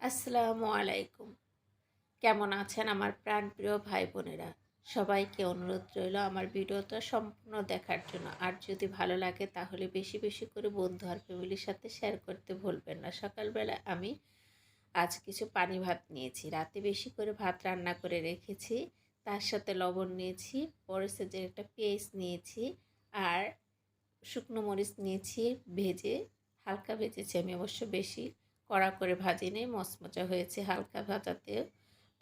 আসসালামু আলাইকুম। কেমন আছেন আমার প্রাণপ্রিয় ভাই বোনেরা সবাইকে অনুরোধ রইল আমার ভিডিওটা সম্পূর্ণ দেখার জন্য। আর যদি ভালো লাগে তাহলে বেশি বেশি করে বন্ধু আর ফ্যামিলির সাথে শেয়ার করতে ভুলবেন না। সকালবেলা আমি আজ কিছু পানি ভাত নিয়েছি। রাতে বেশি করে ভাত রান্না করে রেখেছি। তার সাথে লবণ নিয়েছি পরেছে যে একটা পেঁয়াজ নিয়েছি আর শুকনো মরিচ নিয়েছি, ভেজে, হালকা ভেজেছি। আমি অবশ্য বেশি কড়া করে ভাজি নেই মচমচা হয়েছে, হালকা ভাজাতে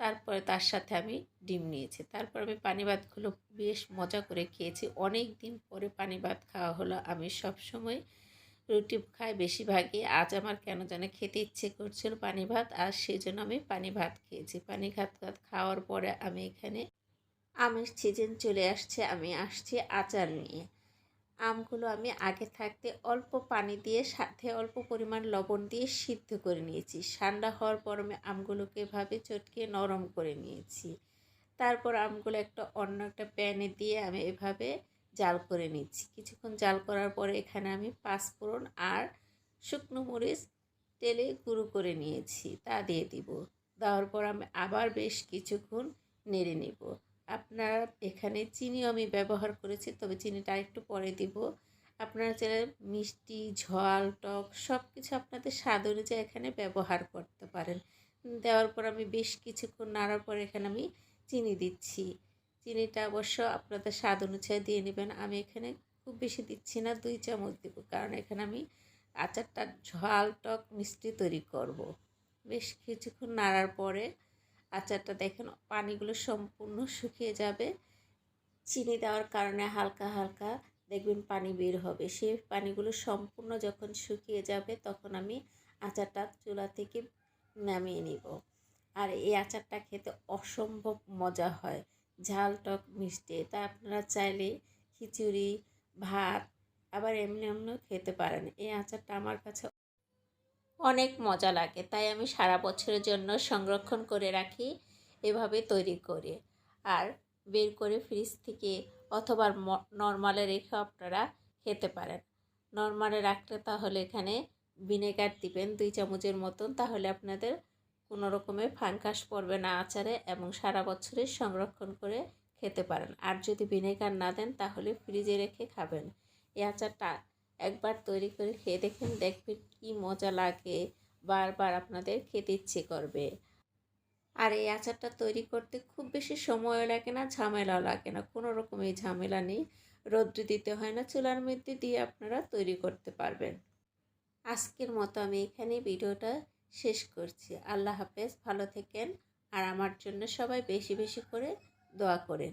তারপরে তার সাথে আমি ডিম নিয়েছি। তারপর আমি পানি ভাতগুলো বেশ মজা করে খেয়েছি। অনেক দিন পরে পানি ভাত খাওয়া হলো। আমি সব সময় রুটি খাই বেশিরভাগই। আজ আমার কেন যেন খেতে ইচ্ছে করছিল পানি ভাত, আর সেই জন্য আমি পানি ভাত খেয়েছি। পানি ভাত ভাত খাওয়ার পরে আমি এখানে আমের সিজন চলে আসছে। আমি আসছি আচার নিয়ে। আমগুলো আমি আগে থাকতে অল্প পানি দিয়ে সাথে অল্প পরিমাণ লবণ দিয়ে সিদ্ধ করে নিয়েছি। ঠান্ডা হওয়ার পর আমি আমগুলোকে এভাবে চটকে নরম করে নিয়েছি। তারপর আমগুলো একটা অন্য একটা প্যানে দিয়ে আমি এভাবে জাল করে নিচ্ছি। কিছুক্ষণ জাল করার পরে এখানে আমি পাঁচফোড়ন আর শুকনো মরিচ তেলে গুঁড়ো করে নিয়েছি, তা দিয়ে দিব। দেওয়ার পর আমি আবার বেশ কিছুক্ষণ নেড়ে নেব। আপনার এখানে চিনিও আমি ব্যবহার করেছি, তবে চিনিটা একটু পরে দিব। আপনারা চাইলে মিষ্টি, ঝাল, টক সব কিছু আপনাদের স্বাদ অনুযায়ী এখানে ব্যবহার করতে পারেন। দেওয়ার পর আমি বেশ কিছুক্ষণ নাড়ার পর এখানে আমি চিনি দিচ্ছি। চিনিটা অবশ্য আপনাদের স্বাদ অনুযায়ী দিয়ে নেবেন। আমি এখানে খুব বেশি দিচ্ছি না, দুই চামচ দেব, কারণ এখানে আমি আচারটা ঝাল, টক, মিষ্টি তৈরি করব। বেশ কিছুক্ষণ নাড়ার পরে আচারটা দেখেন, পানিগুলো সম্পূর্ণ শুকিয়ে যাবে। চিনি দেওয়ার কারণে হালকা হালকা দেখবেন পানি বের হবে। সেই পানিগুলো সম্পূর্ণ যখন শুকিয়ে যাবে তখন আমি আচারটা চুলা থেকে নামিয়ে নিব। আর এই আচারটা খেতে অসম্ভব মজা হয়। ঝাল টক মিষ্টি তা আপনারা চাইলে খিচুড়ি, ভাত, আবার এমনি এমনিও খেতে পারেন। এই আচারটা আমার কাছে অনেক মজা লাগে। তাই আমি সারা বছরের জন্য সংরক্ষণ করে রাখি, এভাবে তৈরি করে। আর বের করে ফ্রিজ থেকে অথবা নর্মালে রেখে আপনারা খেতে পারেন। নর্মালে রাখলে তাহলে এখানে ভিনেগার দিবেন দুই চামচের মতন, তাহলে আপনাদের কোনো রকমের ফাঙ্কাস পড়বে না আচারে এবং সারা বছরে সংরক্ষণ করে খেতে পারেন। আর যদি ভিনেগার না দেন, তাহলে ফ্রিজে রেখে খাবেন। এই আচারটা একবার তৈরি করে খেয়ে দেখেন, দেখবেন কি মজা লাগে। বারবার আপনাদের খেতে ইচ্ছে করবে। আর এই আচারটা তৈরি করতে খুব বেশি সময়ও লাগে না, ঝামেলাও লাগে না। কোনো রকমের ঝামেলা নেই। রৌদ্র দিতে হয় না, চুলার মধ্যে দিয়ে আপনারা তৈরি করতে পারবেন। আজকের মতো আমি এখানে ভিডিওটা শেষ করছি। আল্লাহ হাফেজ, ভালো থেকেন। আর আমার জন্য সবাই বেশি বেশি করে দোয়া করেন।